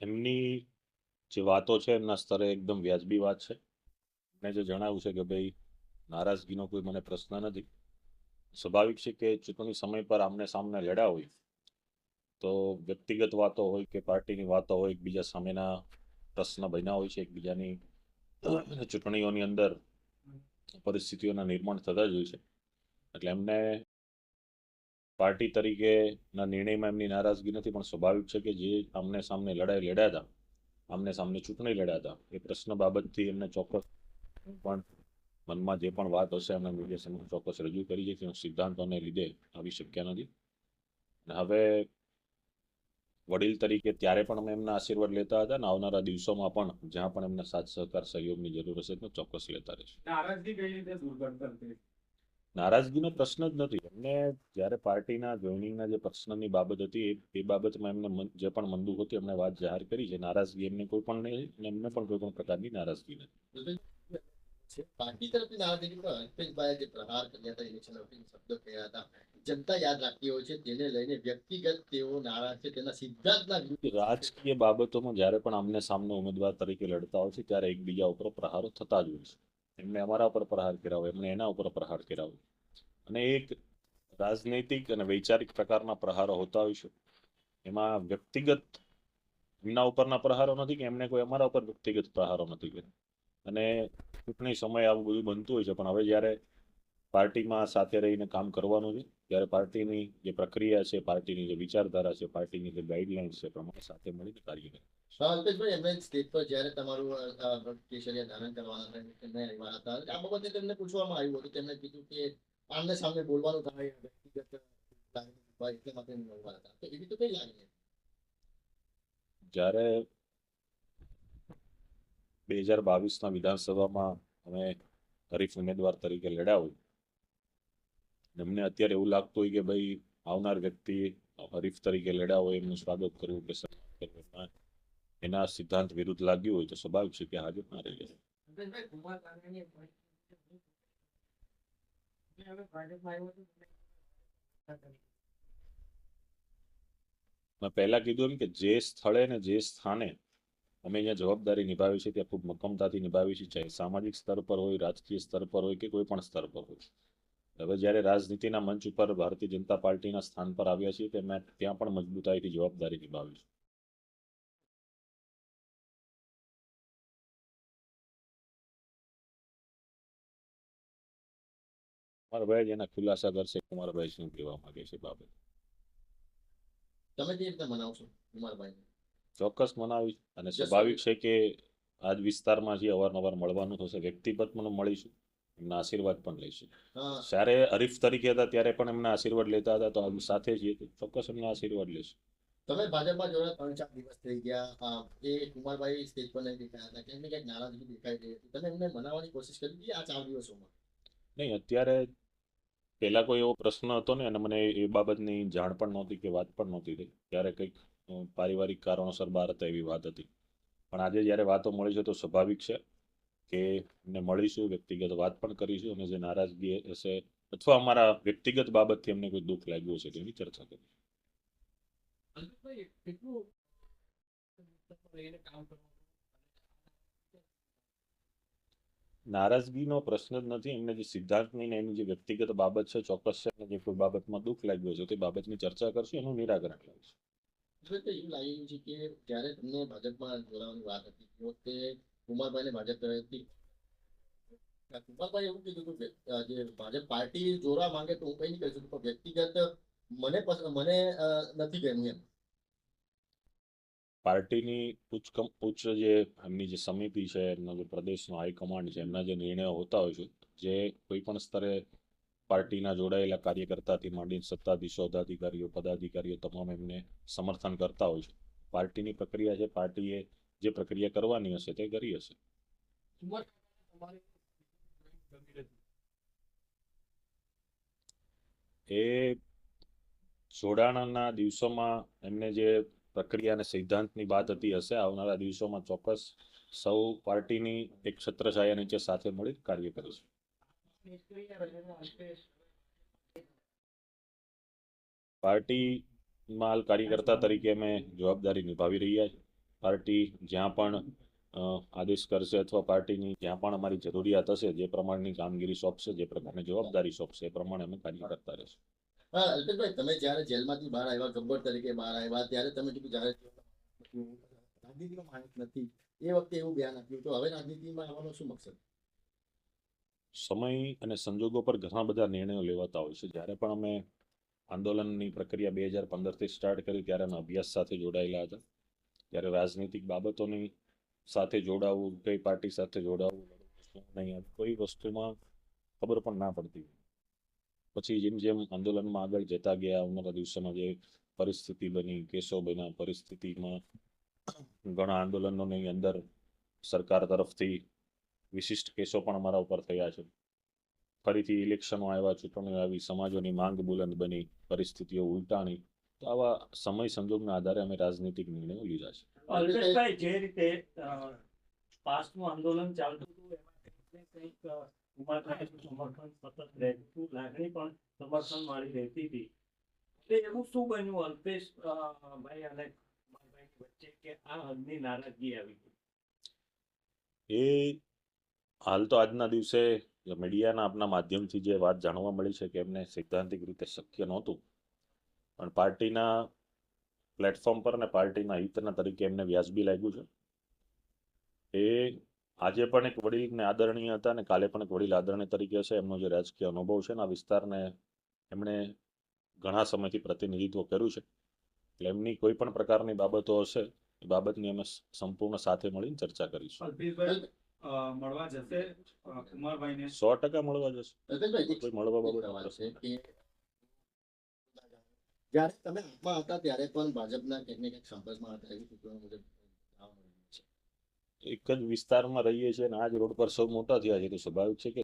એમની જે વાતો છે એમના સ્તરે એકદમ વ્યાજબી વાત છે. મેં જે જણાવ્યું છે કે ભાઈ, નારાજગીનો કોઈ મને પ્રશ્ન નથી. સ્વાભાવિક છે કે ચૂંટણી સમય પર આમને સામને લડ્યા હોય, તો વ્યક્તિગત વાતો હોય કે પાર્ટીની વાતો હોય, એકબીજા સામેના પ્રશ્ન બન્યા હોય છે, એકબીજાની ચૂંટણીઓની અંદર પરિસ્થિતિઓના નિર્માણ થતા જ હોય છે. એટલે એમને પાર્ટી તરીકેના નિર્ણયમાં એમની નારાજગી નથી, પણ સ્વાભાવિક છે કે જે આમને સામને લડાઈ લડ્યા હતા, આમને સામને ચૂંટણી લડ્યા હતા, એ પ્રશ્ન બાબતથી એમને ચોક્કસ પણ મનમાં જે પણ વાત હશે એમને મીડિયા સમક્ષ ચોક્કસ રજૂ કરી છે કે સિદ્ધાંતોને લીધે આવી શક્યા નથી. અને હવે વડીલ તરીકે ત્યારે પણ અમે એમના આશીર્વાદ લેતા હતા અને આવનારા દિવસોમાં પણ જ્યાં પણ એમને સાથ સહકાર સહયોગની જરૂર હશે તો ચોક્કસ લેતા રહીશું. નારાજગીનો પ્રશ્ન જ નથી. એમને જ્યારે પાર્ટીના જોઈનિંગના જે પ્રશ્નની બાબત હતી એ બાબતમાં એમને જે પણ મંદુક હતી એમણે વાત જાહેર કરી છે. નારાજગી એમને કોઈ પણ નહીં અને એમને પણ કોઈ પણ પ્રકારની નારાજગી નથી. પાર્ટી તરફથી નારાજગી પર અલ્પેશભાઈ જે પ્રહાર કર્યા હતા ઇલેક્શન શબ્દો કહ્યા હતા જનતા યાદ રાખતી હોય છે તેને લઈને વ્યક્તિગત તેઓ નારાજ છે તેના સિદ્ધાંતના રાજકીય બાબતોમાં જ્યારે પણ આમને સામનો ઉમેદવાર તરીકે લડતા હોય છે ત્યારે એકબીજા ઉપર પ્રહારો થતા જ હોય છે. એમને અમારા ઉપર પ્રહાર હોય, એમને એના ઉપર પ્રહાર હોય. અને એક રાજનૈતિક અને વૈચારિક પ્રકારના પ્રહારો હોતા હોય છે. એમાં વ્યક્તિગત એમના ઉપરના પ્રહારો નથી કે એમને કોઈ અમારા ઉપર વ્યક્તિગત પ્રહારો નથી કર્યા. અને ચૂંટણી સમયે આવું બધું બનતું હોય છે, પણ હવે જ્યારે પાર્ટીમાં સાથે રહીને કામ કરવાનું છે, ત્યારે પાર્ટીની જે પ્રક્રિયા છે, પાર્ટીની જે વિચારધારા છે, પાર્ટીની જે ગાઈડલાઇન્સ છે, પ્રમાણે સાથે મળીને કાર્ય કરે. અલ્પેશભાઈ એમને બે હજાર બાવીસના વિધાનસભામાં અમે હરીફ ઉમેદવાર તરીકે લડ્યા હોય, એમને અત્યારે એવું લાગતું હોય કે ભાઈ આવનાર વ્યક્તિ હરીફ તરીકે હોય, એમનું સ્વાગત કરવું કે કરવું. એના- સિદ્ધાંત વિરુદ્ધ લાગ્યું હોય તો સ્વાભાવિક છે કે હાજર ના રહી મેં પહેલા કીધું એમ કે જે સ્થળે ને જે સ્થાને અમે અહીંયા જવાબદારી નિભાવી છે ત્યાં ખૂબ મક્કમતાથી નિભાવી છે ચાહે સામાજિક સ્તર પર હોય રાજકીય સ્તર પર હોય કે કોઈ પણ સ્તર પર હોય હવે જ્યારે રાજનીતિના મંચ ઉપર ભારતીય જનતા પાર્ટીના સ્થાન પર આવ્યા છીએ તે મેં ત્યાં પણ મજબૂતાઈથી જવાબદારી નિભાવી છે કુમારભાઈ જેના ખુલાસા કરશે. કુમારભાઈ શું કહેવા માંગે છે બાબત? તમે જે રીતે મનાવશો કુમારભાઈ ચોક્કસ મનાવીશ. અને સ્વાભાવિક છે કે આજ વિસ્તારમાં જે અવારનવાર મળવાનું થશે વ્યક્તિગત પણ મળીશું એમના આશીર્વાદ પણ લઈશું. જ્યારે હરીફ તરીકે હતા ત્યારે પણ એમના આશીર્વાદ લેતા હતા તો આમ સાથે છીએ તો ચોક્કસ એમના આશીર્વાદ લેશું તમે ભાજપમાં જોડે ત્રણ ચાર દિવસ થઈ ગયા. એ કુમારભાઈ સ્ટેજ પર નહીં દેખાયા હતા. કે એમને ક્યાંક નારાજગી દેખાઈ ગઈ હતી. તમે એમને મનાવવાની કોશિશ કરી આ ચાર દિવસોમાં? નહીં, અત્યારે પહેલાં કોઈ એવો પ્રશ્ન હતો ને અને મને એ બાબતની જાણ પણ નહોતી કે વાત પણ નહોતી થઈ. ત્યારે કંઈક પારિવારિક કારણોસર બહાર હતા એવી વાત હતી. પણ આજે જ્યારે વાતો મળી છે તો સ્વાભાવિક છે કે એમને મળીશું, વ્યક્તિગત વાત પણ કરીશું અને જે નારાજગી હશે અથવા અમારા વ્યક્તિગત બાબતથી એમને કોઈ દુઃખ લાગ્યું હશે તેની ચર્ચા કરીશું અલ્પેશભાઈ, કેટલું રહીને કામ કરવાનું નારાજગીનો પ્રશ્ન જ નથી. એમને જે સિદ્ધાંતની ને એની જે વ્યક્તિગત બાબત છે, ચોક્કસ છે જે કોઈ બાબતમાં દુઃખ લાગ્યું છે, તે બાબતની ચર્ચા કરશું, એનું નિરાકરણ લાવીશું એવું લાગી છે કે જ્યારે તમને ભાજપમાં જોડાવાની વાત હતી એ વખતે કુમારભાઈને ભાજપ તરફથી કુમારભાઈ એવું કીધું કે જે ભાજપ પાર્ટી જોડવા માંગે તો હું કઈ નહીં કહી શકું, પણ વ્યક્તિગત મને મને નથી ગમ્યું એમ. પાર્ટીની ઉચ્ચ ઉચ્ચ જે એમની જે સમિતિ છે, એમનો જે પ્રદેશનો હાઈકમાન્ડ છે, એમના જે નિર્ણયો હોતા હોય છે, જે કોઈ પણ સ્તરે પાર્ટીના જોડાયેલા કાર્યકર્તાથી માંડીને સત્તાધીશો હોદ્દાધિકારીઓ પદાધિકારીઓ તમામ એમને સમર્થન કરતા હોય છે પાર્ટીની પ્રક્રિયા છે, પાર્ટીએ જે પ્રક્રિયા કરવાની હશે તે કરી હશે. એ જોડાણના દિવસોમાં એમને જે પ્રક્રિયા અને સિદ્ધાંતની વાત હતી હશે, આવનારા દિવસોમાં ચોક્કસ સૌ પાર્ટીની એક છત્રછાયા નીચે સાથે મળી કાર્ય કરીશું. પાર્ટીમાં હાલ કાર્યકર્તા તરીકે અમે જવાબદારી નિભાવી રહ્યા છીએ. પાર્ટી જ્યાં પણ આદેશ કરશે અથવા પાર્ટીની જ્યાં પણ અમારી જરૂરિયાત હશે, જે પ્રમાણની કામગીરી સોંપશે, જે પ્રકારની જવાબદારી સોંપશે, એ પ્રમાણે અમે કાર્ય કરતા રહેશું. હા, અલ્પેશભાઈ, તમે જ્યારે જેલમાંથી બહાર આવ્યા, ગબ્બર તરીકે બહાર આવ્યા, ત્યારે તમે કીધું જ્યારે રાજનીતિનો માણસ નથી. એ વખતે એવું બયાન આપ્યું. તો હવે રાજનીતિમાં આવવાનો શું મકસદ? સમય અને સંજોગો પર ઘણા બધા નિર્ણયો લેવાતા હોય છે. જ્યારે પણ અમે આંદોલનની પ્રક્રિયા બે હજાર પંદરથી સ્ટાર્ટ કરી, ત્યારે અમે અભ્યાસ સાથે જોડાયેલા હતા. ત્યારે રાજનીતિક બાબતોની સાથે જોડાવું, કઈ પાર્ટી સાથે જોડાવું, નહીં કોઈ વસ્તુમાં ખબર પણ ના પડતી પછી જેમ જેમ આંદોલનમાં આગળ જતા ગયા આવનારા દિવસોમાં જે પરિસ્થિતિ બની, કેસો બન્યા, પરિસ્થિતિમાં ઘણા આંદોલનોની અંદર સરકાર તરફથી વિશિષ્ટ કેસો પણ અમારા ઉપર થયા છે. ફરીથી ઇલેક્શનો આવ્યા, ચૂંટણીઓ આવી, સમાજોની માંગ બુલંદ બની, પરિસ્થિતિઓ ઉલટાણી, તો આવા સમય સંજોગના આધારે અમે રાજનીતિક નિર્ણયો લીધા છે. અલ્પેશભાઈ જે રીતે પાસ્ટનું આંદોલન ચાલતું હતું, એમાં કંઈક વાળી રહેતી હતી એવું શું બન્યું અલ્પેશ ભાઈ કે આ હદની નારાજગી આવી એ હાલ તો આજના દિવસે મીડિયાના આપના માધ્યમથી જે વાત જાણવા મળી છે કે એમને સૈદ્ધાંતિક રીતે શક્ય નહોતું. પણ પાર્ટીના પ્લેટફોર્મ પર ને પાર્ટીના હિતના તરીકે એમને વ્યાજબી લાગ્યું છે. એ આજે પણ એક વડીલ ને આદરણીય હતા અને કાલે પણ એક વડીલ આદરણીય તરીકે છે એમનો જે રાજકીય અનુભવ છે ને આ વિસ્તારને એમણે ઘણા સમયથી પ્રતિનિધિત્વ કર્યું છે. એટલે એમની કોઈ પણ પ્રકારની બાબતો હશે એ બાબતની અમે સંપૂર્ણ સાથે મળીને ચર્ચા કરીશું. મળવા જશે? કુમારભાઈને? સો ટકા મળવા જશે. કોઈ મળવા બાબત છે કે જ્યારે તમે હતા ત્યારે પણ ભાજપના કેટલીક સંપર્કમાં હતા એવી સૂચનો મુજબ એક જ વિસ્તારમાં રહીએ છીએ અને આ જ રોડ પર સૌ મોટા થયા છે. તો સ્વાભાવિક છે કે